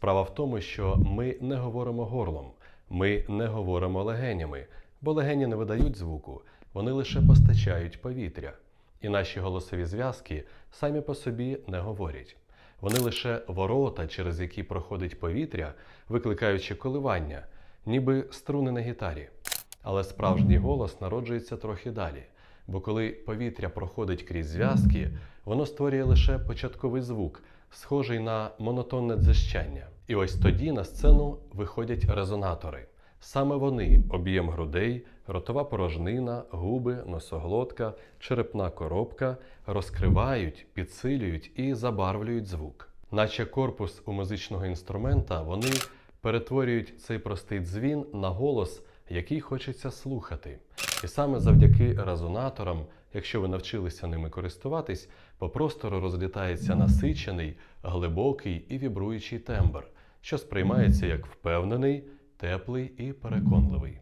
Справа в тому, що ми не говоримо горлом, ми не говоримо легенями, бо легені не видають звуку, вони лише постачають повітря. І наші голосові зв'язки самі по собі не говорять. Вони лише ворота, через які проходить повітря, викликаючи коливання, ніби струни на гітарі. Але справжній голос народжується трохи далі, бо коли повітря проходить крізь зв'язки, воно створює лише початковий звук, схожий на монотонне дзищання. І ось тоді на сцену виходять резонатори. Саме вони об'єм грудей, ротова порожнина, губи, носоглотка, черепна коробка розкривають, підсилюють і забарвлюють звук. Наче корпус у музичного інструмента, вони перетворюють цей простий дзвін на голос, який хочеться слухати. І саме завдяки резонаторам, якщо ви навчилися ними користуватись, по простору розлітається насичений, глибокий і вібруючий тембр, що сприймається як впевнений, теплий і переконливий.